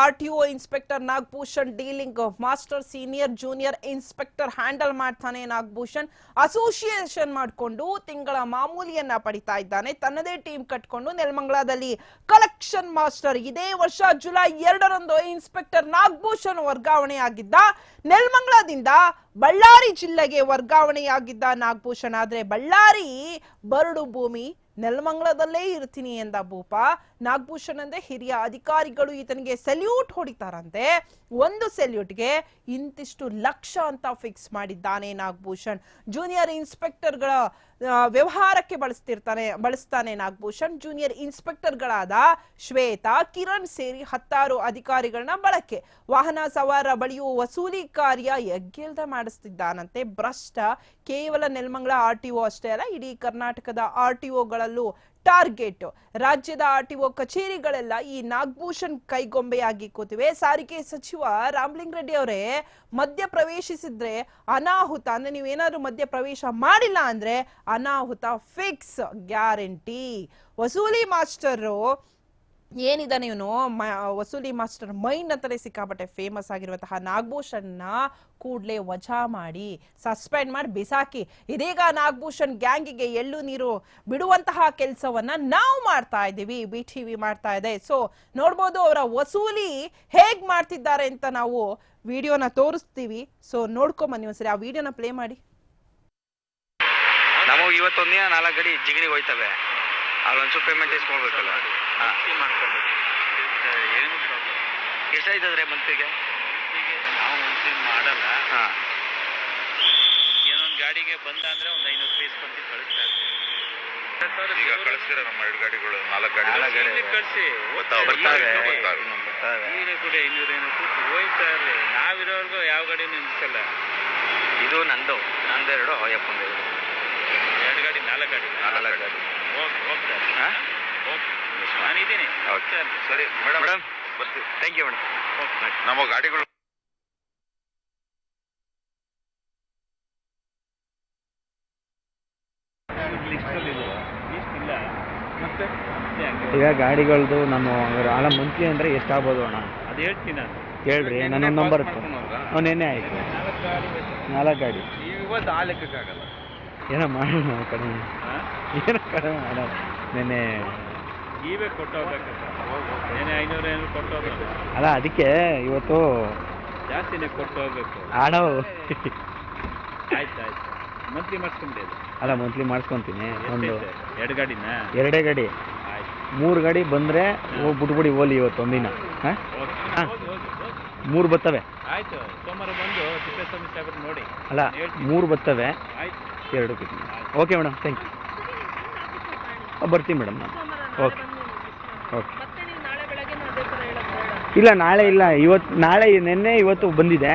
R T O inspector Nagabhushan dealing master senior junior inspector handle ಮಾಡ್ತಾನೆ Nagabhushan. Association ಮಾಡಿಕೊಂಡು ತಿಂಗಳ ಮಾಮೂಲಿಯನ್ನ ಪಡಿತಾ ಇದ್ದಾನೆ. ತನ್ನದೇ ಟೀಮ್ ಕಟ್ಕೊಂಡು ನೆಲಮಂಗಲದಲ್ಲಿ ಕಲೆಕ್ಷನ್ ಮಾಸ್ಟರ್. ಇದೇ ವರ್ಷ ಜುಲೈ ಎರಡರಂದು ಇನ್ಸ್ಪೆಕ್ಟರ್ ನಾಗಭೂಷಣ್ ವರ್ಗಾವಣೆಯಾಗಿದ್ದ ನೆಲಮಂಗಲದಿಂದ ಬಳ್ಳಾರಿ ಜಿಲ್ಲೆಗೆ ವರ್ಗಾವಣೆಯಾಗಿದ್ದ ನಾಗಭೂಷಣ್. ಆದ್ರೆ ಬಳ್ಳಾರಿ ಬರಡು ಭೂಮಿ ನೆಲಮಂಗಲದಲ್ಲೇ ಇರ್ತೀನಿ ಎಂದ ಭೂಪ ನಾಗಭೂಷಣ್ ಅಂದ್ರೆ ಹಿರಿಯ ಅಧಿಕಾರಿಗಳು ಈತನಿಗೆ ಸೆಲ್ಯೂಟ್ ಹೊಡಿತಾರಂತೆ. ಒಂದು ಸೆಲ್ಯೂಟ್ಗೆ ಇಂತಿಷ್ಟು ಲಕ್ಷ ಅಂತ ಫಿಕ್ಸ್ ಮಾಡಿದ್ದಾನೆ ನಾಗಭೂಷಣ್. ಜೂನಿಯರ್ ಇನ್ಸ್ಪೆಕ್ಟರ್ಗಳ ವ್ಯವಹಾರಕ್ಕೆ ಬಳಸ್ತಿರ್ತಾನೆ, ಬಳಸ್ತಾನೆ ನಾಗಭೂಷಣ್. ಜೂನಿಯರ್ ಇನ್ಸ್ಪೆಕ್ಟರ್ಗಳಾದ ಶ್ವೇತಾ, ಕಿರಣ್ ಸೇರಿ ಹತ್ತಾರು ಅಧಿಕಾರಿಗಳನ್ನ ಬಳಕೆ. ವಾಹನ ಸವಾರ ಬಳಿಯು ವಸೂಲಿ ಕಾರ್ಯ ಎಗ್ಗಿಲ್ದ ಮಾಡಿಸ್ತಿದ್ದಾನಂತೆ. ಭ್ರಷ್ಟ, ಕೇವಲ ನೆಲಮಂಗಲ ಆರ್ ಟಿ ಅಷ್ಟೇ ಅಲ್ಲ, ಇಡೀ ಕರ್ನಾಟಕದ ಆರ್ ಟಿ ಟಾರ್ಗೆಟ್. ರಾಜ್ಯದ ಆರ್ ಟಿ ಒ ಕಚೇರಿಗಳೆಲ್ಲ ಈ ನಾಗಭೂಷಣ್ ಕೈಗೊಂಬೆಯಾಗಿ ಕೂತಿವೆ. ಸಾರಿಗೆ ಸಚಿವ ರಾಮಲಿಂಗ ರೆಡ್ಡಿ ಅವರೇ ಮಧ್ಯ ಪ್ರವೇಶಿಸಿದ್ರೆ ಅನಾಹುತ, ಅಂದ್ರೆ ನೀವೇನಾದ್ರೂ ಮಧ್ಯ ಪ್ರವೇಶ ಮಾಡಿಲ್ಲ ಅಂದ್ರೆ ಅನಾಹುತ, ಫಿಕ್ಸ್ ಗ್ಯಾರಂಟಿ. ವಸೂಲಿ ಮಾಸ್ಟರು ಏನಿದಾನೆ ಇವನು? ವಸೂಲಿ ಮಾಸ್ಟರ್ ಮೈಂಡ್ ಅಂತಲೇ ಸಿಕ್ಕಾಪಟ್ಟೆ ಫೇಮಸ್ ಆಗಿರುವಂತಹ ನಾಗಭೂಷಣ್ನ ಕೂಡಲೇ ವಜಾ ಮಾಡಿ ಸಸ್ಪೆಂಡ್ ಮಾಡಿ ಬಿಸಾಕಿ, ಇದೀಗ ನಾಗಭೂಷಣ್ ಗ್ಯಾಂಗಿಗೆ ಎಳ್ಳು ನೀರು ಬಿಡುವಂತಹ ಕೆಲಸವನ್ನ ನಾವು ಮಾಡ್ತಾ ಇದ್ದೀವಿ ಬಿ ಟಿವಿ ಮಾಡ್ತಾ ಇದೆ. ಸೊ ನೋಡ್ಬೋದು ಅವರ ವಸೂಲಿ ಹೇಗ್ ಮಾಡ್ತಿದ್ದಾರೆ ಅಂತ ನಾವು ವಿಡಿಯೋನ ತೋರಿಸ್ತೀವಿ. ಸೊ ನೋಡ್ಕೊಂಬನ್ನಿ ಒಂದ್ಸರಿ. ಆ ವಿಡಿಯೋನ ಪ್ಲೇ ಮಾಡಿ. ನಾವು ಇವತ್ತೊಂದಿನ ನಾಲ್ಕು ಗಡಿ ಜಿಗಣಿ ಹೋಯ್ತವೆ. ಅಲ್ಲೊಂಚೂರು ಪೇಮೆಂಟ್ ಇಸ್ಕೊಳ್ಬೇಕಲ್ಲ ಹಾಂ. ಏನು ಪ್ರಾಬ್ಲಮ್ ಎಷ್ಟಾಯ್ತದ್ರೆ ಮಂತ್ಲಿಗೆ ನಾವು ಮಂತ್ಲಿ ಮಾಡಲ್ಲ. ಹಾಂ. ಏನೊಂದು ಗಾಡಿಗೆ ಬಂದ ಅಂದ್ರೆ ಒಂದು ಐನೂರು ರೂಪಾಯಿ ಇಸ್ಕೊಂತೀವಿ ಕಳಿಸ್ತಾ ಇರ್ತೀವಿ. ಈಗ ಕಳಿಸ್ತೀರ ನಮ್ಮ ಎರಡು ಗಾಡಿಗಳು? ನಾಲ್ಕು ಗಾಡಿ ನಾಲ್ಕು ಗಾಡಿ. ಕಳಿಸಿ. ಬರ್ತಾವೆ, ಈಗ ಕೂಡ. ಐನೂರು ಏನು ಹೋಯ್ತಾ ಇರಲಿ. ನಾವಿರೋರ್ಗು ಯಾವ ಗಾಡಿ ನಿಲ್ಸಲ್ಲ ಇದು ನಂದು. ನಂದೆರಡು ಅಯ್ಯಪ್ಪಂದೆರಡು ಎರಡು ಗಾಡಿ ನಾಲ್ಕು ಗಾಡಿ ನಾಲ್ಕು ಗಾಡಿ ಹೋಗ್ ಹೋಗ್ತಾರೆ ಹಾಂ? ಓಕೆ. ನಾನಿದ್ದೀನಿ ಓಕೆ ಸರಿ ಮೇಡಮ್. ಮೇಡಮ್ ಬರ್ತೀವಿ. Thank you madam. ನಮ್ಮ ಗಾಡಿಗಳು ಈಗ ಗಾಡಿಗಳದ್ದು ನಾನು ಆಳ ಮಂತ್ಲಿ ಅಂದರೆ ಎಷ್ಟಾಗ್ಬೋದು ಅಣ್ಣ? ಅದು ಹೇಳ್ತೀನಿ ನಾನು. ಹೇಳ್ರಿ ನನ್ನ ನಂಬರ್ ಅವ್ನು ನೆನ್ನೆ ಆಯಿತು. ನಾಲ್ಕು ಗಾಡಿ. ನಾಲ್ಕು ಗಾಡಿ. ಇವತ್ತು ಆ ಲೆಕ್ಕಕ್ಕಾಗಲ್ಲ ಏನೋ ಮಾಡೋಣ ಕಡಿಮೆ ಏನೋ ಕಡಿಮೆ ಮಾಡೋಣ. ನೆನ್ನೆ ನೀವೇ ಕೊಟ್ಟು ಏನೇ ಐನೂರು ಐನೂರು ಕೊಟ್ಟೋಗ್ಬೇಕು ಅಲ್ಲ ಅದಕ್ಕೆ ಇವತ್ತು ಜಾಸ್ತಿನೇ ಕೊಟ್ಟು ಹೋಗ್ಬೇಕು. ಆಡೋ ಆಯ್ತು ಆಯ್ತು. ಮಂತ್ಲಿ ಮಾಡಿಸ್ಕೊಂಡೆ ಅಲ್ಲ ಮಂತ್ಲಿ ಮಾಡಿಸ್ಕೊಂತೀನಿ. ಒಂದು ಎರಡು ಗಾಡಿನ? ಎರಡೇ ಗಾಡಿ. ಮೂರು ಗಾಡಿ ಬಂದರೆ ಬಿಟ್ಬಿಡಿ ಓಲಿ ಇವತ್ತು ಒಂದಿನ. ಹಾಂ? ಮೂರು ಬರ್ತವೆ. ಆಯ್ತು. ಸೋಮವಾರ ಬಂದು ನೋಡಿ. ಅಲ್ಲ ಮೂರು ಬರ್ತವೆ. ಎರಡು ಜಿ. ಓಕೆ ಮೇಡಮ್ ಥ್ಯಾಂಕ್ ಯು ಬರ್ತೀನಿ ಮೇಡಮ್ ನಾನು. ಓಕೆ ಓಕೆ ಇಲ್ಲ ನಾಳೆ ಇಲ್ಲ. ಇವತ್ತು ನಾಳೆ ನಿನ್ನೆ ಇವತ್ತು ಬಂದಿದೆ.